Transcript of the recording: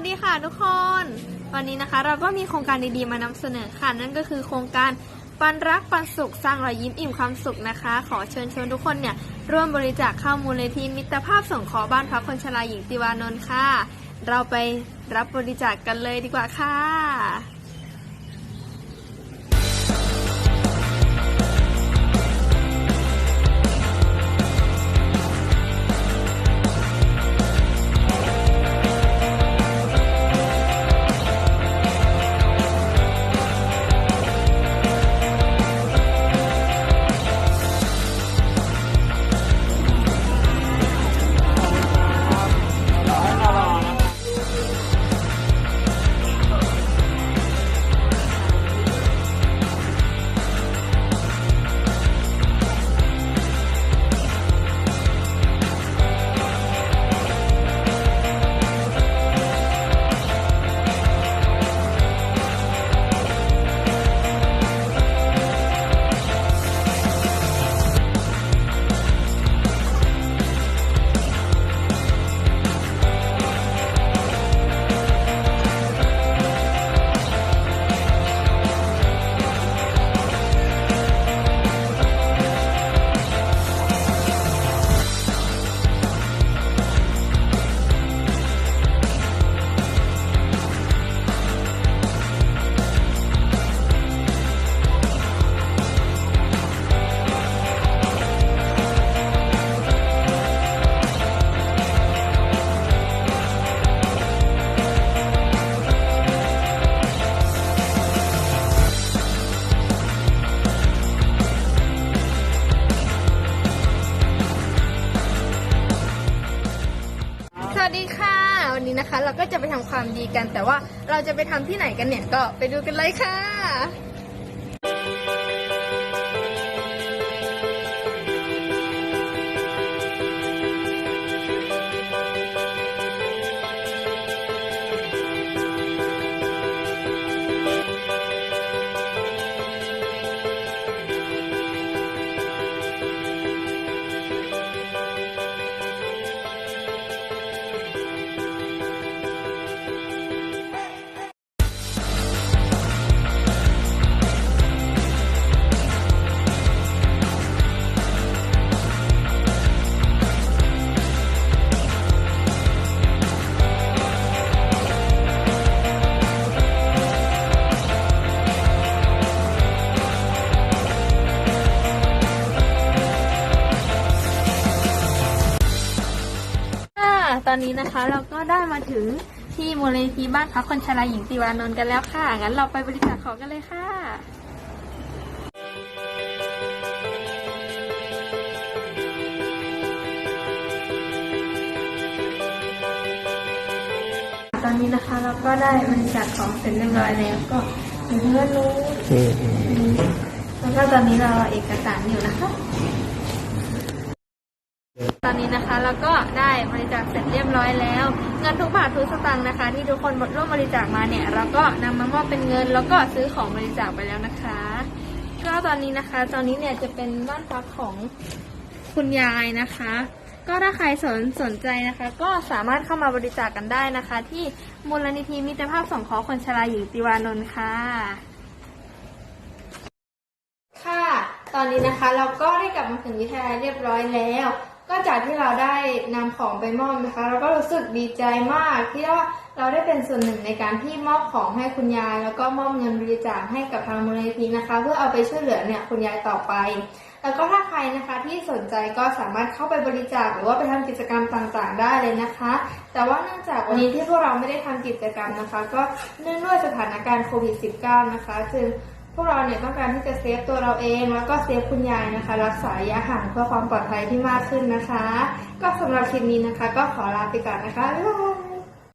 วัสดีค่ะทุกคน วันนี้นะคะเราก็มีโครงการดีๆมานำเสนอค่ะนั่นก็คือโครงการปันรักปันสุขสร้างรอยยิ้มอิ่มความสุขนะคะ ขอเชิญชวนทุกคนเนี่ยร่วมบริจาคเข้ามูลนิธิมิตรภาพสงเคราะห์บ้านพักคนชราหญิงติวานนท์ค่ะ เราไปรับบริจาคกันเลยดีกว่าค่ะ สวัสดีค่ะ วันนี้นะคะ เราก็จะไปทำความดีกัน แต่ว่าเราจะไปทำที่ไหนกันเนี่ยก็ไปดูกันเลยค่ะ ตอนนี้นะคะเราก็ได้มาถึงที่มูลนิธิบ้านพักคนชราหญิงติวานนท์กันแล้วค่ะ งั้นเราไปบริจาคของกันเลยค่ะ ตอนนี้นะคะเราก็ได้บริจาคของเสร็จเรียบร้อยแล้วก็มีเพื่อนรู้อืมอืมแล้วก็ตอนนี้เรารอเอกสารอยู่นะคะต อนนี้นะคะเราก็ได้บริจาคเสร็จเรียบร้อยแล้ว เงินทุกบาททุกสตางค์นะคะ ที่ทุกคนร่วมบริจาคมาเนี่ยเราก็นำมามอบเป็นเงิน แล้วก็ซื้อของบริจาคไปแล้วนะคะ ก็ตอนนี้นะคะ ตอนนี้เนี่ยจะเป็นบ้านพักของคุณยายนะคะ ก็ถ้าใครสนสนใจนะคะ ก็สามารถเข้ามาบริจาคกันได้นะคะ ที่มูลนิธิมิตรภาพสงเคราะห์คนชราหญิงติวานนท์ค่ะค่ะ ตอนนี้นะคะเราก็ได้กลับมาถึงวิทยาลัยเรียบร้อยแล้ว ก็จากที่เราได้นำของไปมอบนะคะ เราก็รู้สึกดีใจมากที่ว่าเราได้เป็นส่วนหนึ่งในการที่มอบของให้คุณยาย แล้วก็มอบเงินบริจาคให้กับทางมูลนิธินะคะ เพื่อเอาไปช่วยเหลือเนี่ยคุณยายต่อไป แล้วก็ถ้าใครนะคะที่สนใจก็สามารถเข้าไปบริจาคหรือว่าไปทำกิจกรรมต่างๆ ได้เลยนะคะ แต่ว่าเนื่องจากวันนี้ที่พวกเราไม่ได้ทำกิจกรรมนะคะ ก็เนื่องด้วยสถานการณ์โควิด -19 นะคะ จึง วกเราเนี่ยต้องการที่จะเซฟตัวเราเองแล้วก็เซฟคุณยายนะคะ รักษาระยะห่างเพื่อความปลอดภัยที่มากขึ้นนะคะ ก็สำหรับคลิปนี้นะคะ ก็ขอลาไปก่อนนะคะบ๊ายบาย